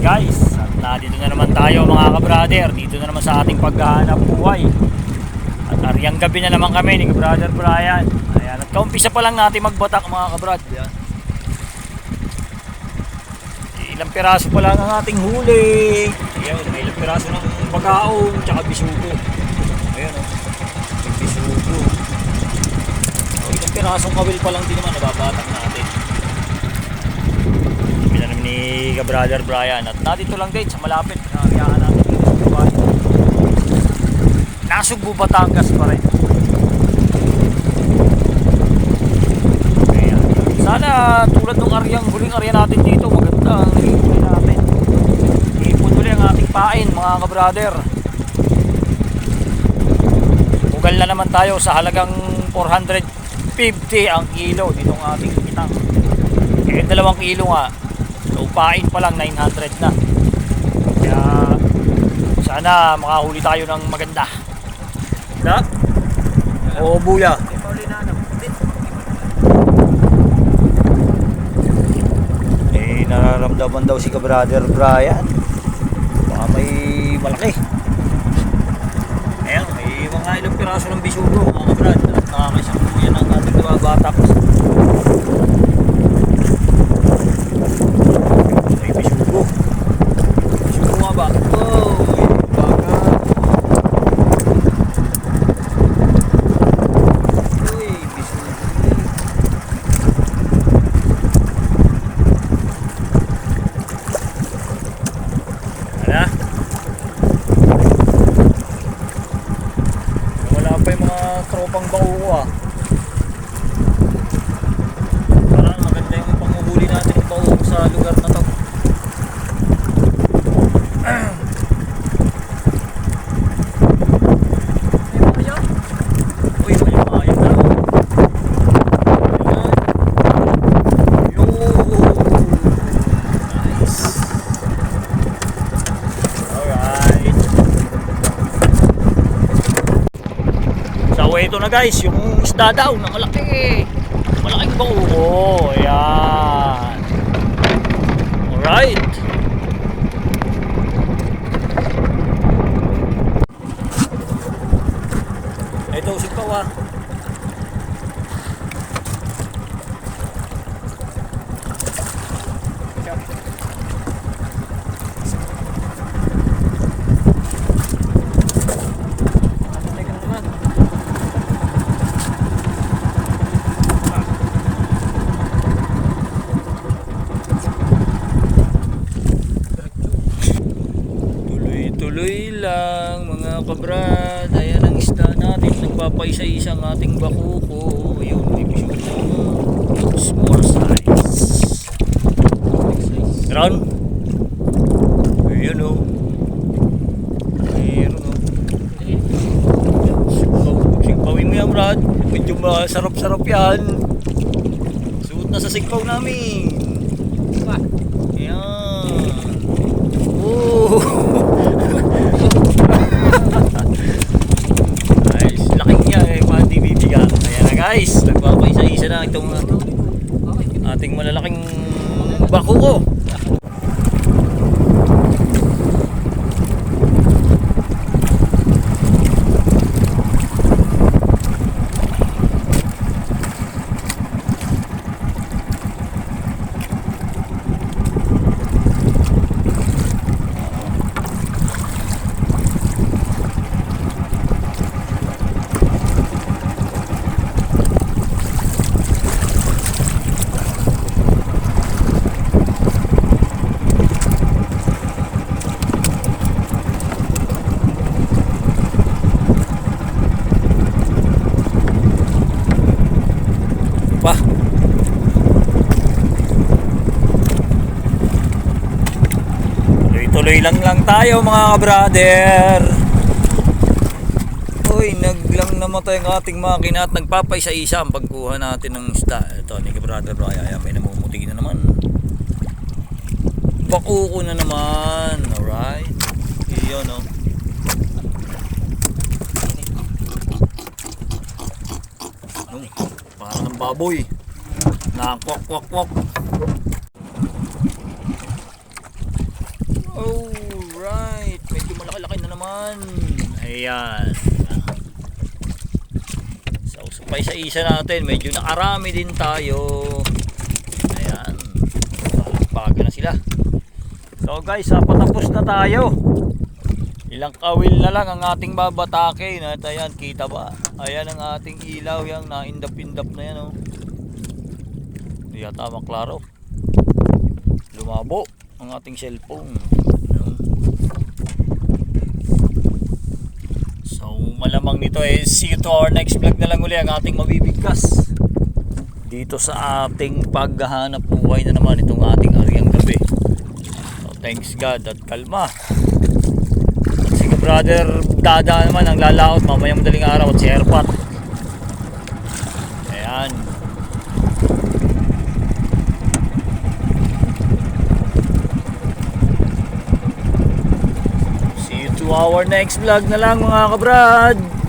Guys, at nandito na naman tayo mga kabrader. Dito na naman sa ating paghahanap buhay. At ariyang gabi na naman kami ni kabrader Brian. Ayan, at kaumpisa pa lang natin magbatak mga kabrad. Ayan. Ilang piraso pa lang ang ating huli. Ayan, may ilang piraso ng pagkaong tsaka bisugo. Ayan o, may bisugo. O, ilang pirasong kawil pa lang din naman nababatak natin. Ni brother Brian at nandito lang din sa malapit. Nakakayaan natin dito sa bahay. Nasugbu Batangas pa rin. Ayan. Sana tulad ng aryang huling arya natin dito, maganda ang huli natin. Ipon uli ang ating pain mga ka-brother. Ugal na naman tayo sa halagang 450 ang kilo dito ang ating kitang. Eh, dalawang kilo nga. So, pain pa lang 900 na. Kaya, sana makahuli tayo ng maganda. Na? Oo, buya. Eh, nararamdaman daw si ka-brother Brian. Baka may malaki. Ayan, may mga ilang piraso ng bisugo, mga kabrad. Nakakaisang yan ang ating nababatak. May bisugo. Bisugo nga ba? Oh, baka. Uy, bisugo. Ano? Wala pa yung mga tropang bauko ah. Parang maganda yung panguhuli natin ng bauko sa lugar na to. Uy, may ayun na. Ayan. Yo! Nice. Alright. So ito na guys, yung isda daw na malaki. Malaking bauko. Ayan. Alright. Ito, sipaw ah. Teka naman. Tuloy-tuloy lang mga kabrad. Ayan ang isda natin. Nagpapaisa-isa ang ating bakuko. Ayun, may bisyo Small size. Ron? Ayun o. Meron o. Sigpawin mo yan, Brad. Medyo masarap-sarap yan. Suot na sa sigpaw namin. Ayan. Oh. Guys, laking niya eh, pati bibigan. Ayan na guys, nagpapaisa-isa na itong ating malalaking bakuko. Pa. Tuloy-tuloy lang tayo mga ka-brother. Uy, naglang namatay ang ating makina at nagpapaisa-isa ang pagkuha natin ng isda. Ito, ni ka-brother Brian, ayan, may namumuti na naman. Bakuko na naman. Alright. Iyon, no. Ng baboy. Nakwak kwak kwak. Alright, medyo malaki-laki na naman. Ayan. So, supply sa isa natin, medyo nakarami din tayo. Ayan. Baga na sila. So guys, ah, patapos na tayo. Ilang kawil na lang ang ating babatake. At ayan, kita ba? Ayan ang ating ilaw, yung naindap-indap na yan. Oh. Hindi yata maklaro. Lumabo ang ating cellphone. Ayan. So malamang nito eh, see you to our next vlog na lang uli ang ating mabibigkas. Dito sa ating paghahanap buhay na naman itong ating ariang gabi. So, thanks God at kalma. At si brother Dada naman ang lalaot mamayang madaling araw at si Erpat. Ayan. To our next vlog na lang mga kabrad.